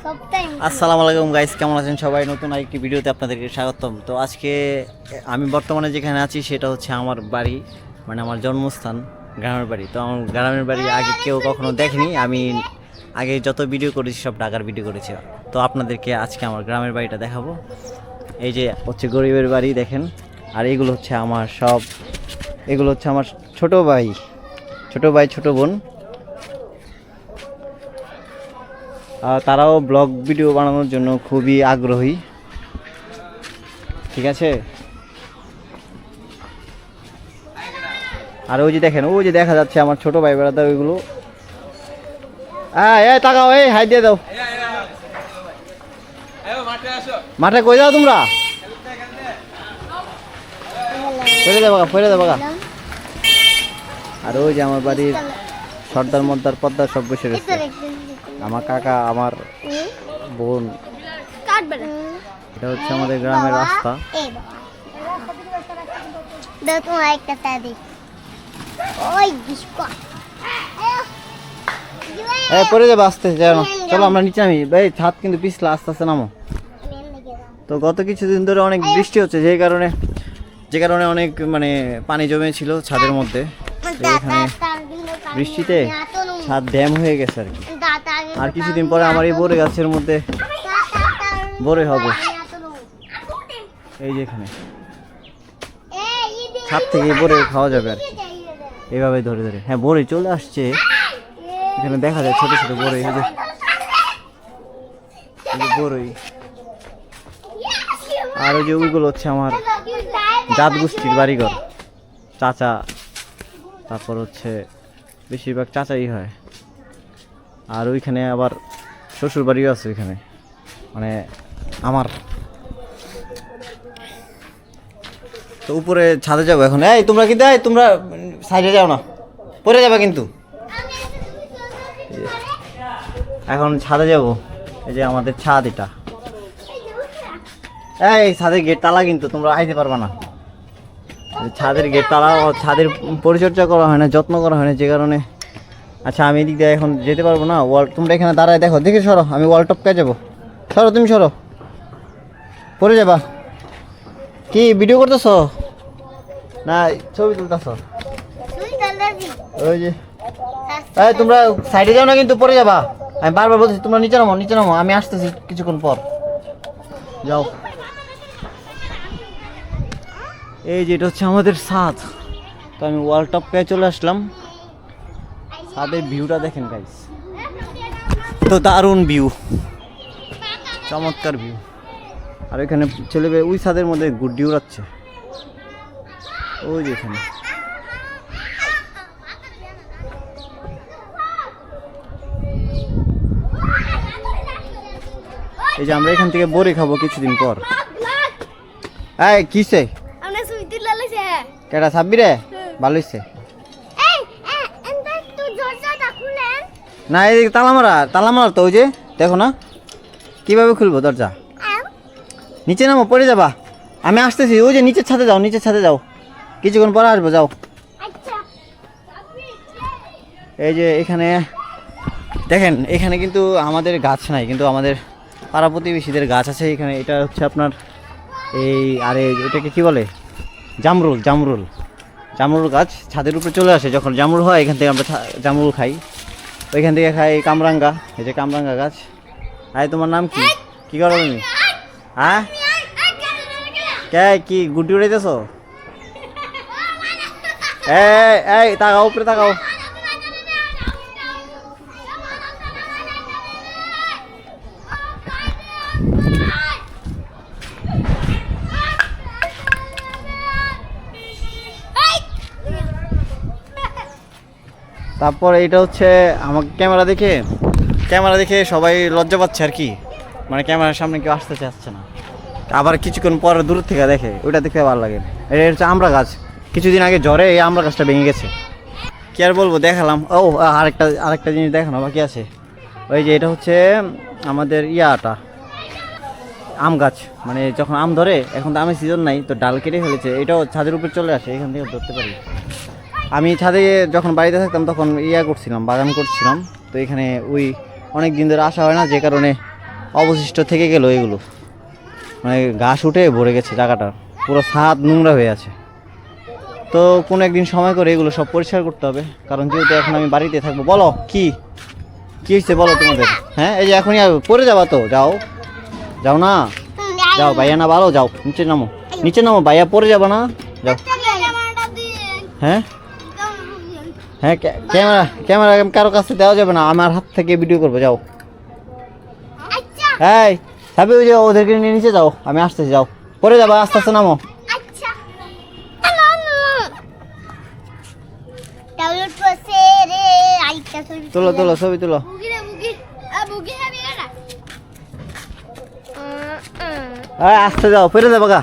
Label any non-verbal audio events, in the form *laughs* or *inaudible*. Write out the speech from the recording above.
আসসালামু আলাইকুম গাইস কেমন আছেন সবাই? নতুন আরেকটি ভিডিওতে আপনাদেরকে স্বাগতম। তো আজকে আমি বর্তমানে যেখানে আছি সেটা হচ্ছে আমার বাড়ি মানে আমার জন্মস্থান গ্রামের বাড়ি। তো আমার গ্রামের বাড়ি আগে কেউ কখনো দেখেনি। আমি আগে যত ভিডিও করেছি সব ঢাকার ভিডিও করেছি। তো আপনাদেরকে আজকে আমার গ্রামের বাড়িটা দেখাবো। এই যে হচ্ছে গরিবের বাড়ি দেখেন। আর এগুলো হচ্ছে আমার সব এগুলো হচ্ছে আমার ছোট ভাই ছোট ভাই ছোট বোন। তারাও ব্লগ ভিডিও বানানোর জন্য খুবই আগ্রহী। ঠিক আছে? আর ওই যে দেখেন, ওই যে দেখা যাচ্ছে আমার ছোট ভাই বেড়াদার ওইগুলো। এই তাকাও, এই হাই দিয়ে দাও। মাঠে কই যাও তোমরা? আর ওই যে আমার বাড়ির সর্দার মর্দার পদ্মার সব বসে রয়েছে। আমার কাকা আমার বোন এটা হচ্ছে আমাদের গ্রামের রাস্তা এই পরে যাব আস্তে জানো চলো আমরা নিচে নামি ভাই ছাদ কিন্তু পিছলা আস্তে আস্তে নামো তো গত কিছুদিন ধরে অনেক বৃষ্টি হচ্ছে যে কারণে যে কারণে অনেক মানে পানি জমে ছিল ছাদের মধ্যে এখানে বৃষ্টিতে ছাদ ড্যাম হয়ে গেছে আর কি আর কিছুদিন পরে আমার এই বড়ে গাছের মধ্যে বড়ে হবে। এই যে এখানে। ছাদ থেকে বড়ে খাওয়া যাবে আর এইভাবে ধরে ধরে। হ্যাঁ বড়ে চলে আসছে। এখানে দেখা যায় ছোট ছোট বড়ই। এই যে বড়ই। আর ওই যে ওইগুলো হচ্ছে আমার জাত গোষ্ঠীর বাড়িঘর। চাচা। তারপর হচ্ছে বেশিরভাগ চাচাই হয়। আর ওইখানে আবার শ্বশুর বাড়িও আছে ওইখানে। মানে আমার। তো উপরে ছাদে যাব এখন। এই, তোমরা কিন্তু এই, তোমরা সাইডে যাও না। পরে যাবে কিন্তু। এখন ছাদে যাব। এই যে আমাদের ছাদ এটা। এই, ছাদের গেট তালা কিন্তু তোমরা আইতে পারবে না। ছাদের গেট তালা ছাদের পরিচর্যা করা হয় না, যত্ন করা হয় না, যে কারণে আচ্ছা আমি এদিক দিয়ে এখন যেতে পারব না। ওয়াল তোমরা এখানে দাঁড়ায় দেখো দেখে সরো আমি ওয়াল টপকে যাব। সরো তুমি সরো। পরে যাবা। কি ভিডিও করতেছো? না ছবি তুলতেছো? ওই যে। এই তোমরা সাইডে যাও না কিন্তু পরে যাবা। আমি বারবার বলছি তোমরা নিচে নামো নিচে নামো। আমি আসতেছি কিছুক্ষণ পর। যাও। এই যে এটা হচ্ছে আমাদের সাথ তো আমি ওয়াল টপকায় চলে আসলাম। ছাদের ভিউটা দেখেন গাইস তো দারুণ ভিউ। চমৎকার ভিউ। আর এখানে ছেলে ওই ছাদের মধ্যে গুড্ডি উড়াচ্ছে। ওই যে এখানে। এই যে আমরা এখান থেকে বড়ি খাব কিছুদিন পর। এই কিসে? কেটা ছাব্বি রে ভালো হইছে এই এন্ডা তো দরজাটা খুলেন না এই তালা মারা তালা মারা তো ওই যে দেখো না কীভাবে খুলবো দরজা? নিচে নামো পড়ে যাবা। আমি আসতেছি ওই যে নিচের ছাদে যাও নিচের ছাদে যাও। কিছুক্ষণ পরে আসব যাও। আচ্ছা। এই যে এখানে দেখেন এখানে কিন্তু আমাদের গাছ নাই কিন্তু আমাদের পাড়া প্রতিবেশীদের গাছ আছে এখানে এটা হচ্ছে আপনার এই আরে এটাকে কি বলে? জামরুল জামরুল। জামরুল গাছ ছাদের উপরে চলে আসে যখন জামরুল হয় এখান থেকে আমরা জামরুল খাই। ওইখান থেকে খাই কামরাঙ্গা এই যে কামরাঙ্গা গাছ। আরে তোমার নাম কি? কি করো তুমি? হ্যাঁ? কে কি গুটি উড়াইতেছ? *laughs* এই এই তাকাও উপরে তাকাও। তারপর এটা হচ্ছে আমার ক্যামেরা দেখে ক্যামেরা দেখে সবাই লজ্জা পাচ্ছে আর কি। মানে ক্যামেরার সামনে কেউ আসতে চাচ্ছে না। আবার কিছুক্ষণ পরে দূর থেকে দেখে, ওইটা দেখতে ভালো লাগে। এটা হচ্ছে আমরা গাছ। কিছুদিন আগে জ্বরে এই আমরা গাছটা ভেঙে গেছে। কি আর বলব, দেখালাম। ও, আরেকটা আরেকটা জিনিস দেখানো বাকি আছে। ওই যে এটা হচ্ছে আমাদের ইয়াটা। আম গাছ। মানে যখন আম ধরে, এখন তো আমের সিজন নাই, তো ডাল কেটে ফেলেছে। এটাও ছাদের উপর চলে আসে, এখান থেকে ধরতে পারি। আমি ছাদে যখন বাড়িতে থাকতাম তখন ইয়া করছিলাম, বাগান করছিলাম। তো এখানে ওই অনেক দিন ধরে আসা হয় না, যে কারণে অবশিষ্ট থেকে গেল এগুলো। মানে ঘাস উঠে ভরে গেছে জায়গাটা, পুরো ছাদ নোংরা হয়ে আছে। তো কোনো একদিন সময় করে এগুলো সব পরিষ্কার করতে হবে, কারণ যেহেতু এখন আমি বাড়িতে থাকব, বলো কি? কী হয়েছে বলো তোমাদের? হ্যাঁ এই যে এখনই পড়ে যাবা তো, যাও। যাও না? যাও, ভাইয়া না ভালো, যাও, নিচে নামো। নিচে নামো, ভাইয়া পরে যাব না? যাও। হ্যাঁ? হ্যাঁ ক্যা- ক্যামেরা ক্যামেরা কারও কাছে দেওয়া যাবে না আমার হাত থেকে ভিডিও করব যাও। আচ্ছা। এই সাবি ওই যে ওদেরকে নিয়ে নিচে যাও আমি আসতেছি যাও। পরে যাব আস্তে আস্তে নামো। আচ্ছা। আইটা ছবি তোলো তোলো ছবি তুলো। হ্যাঁ আস্তে যাও পরে যাব গা।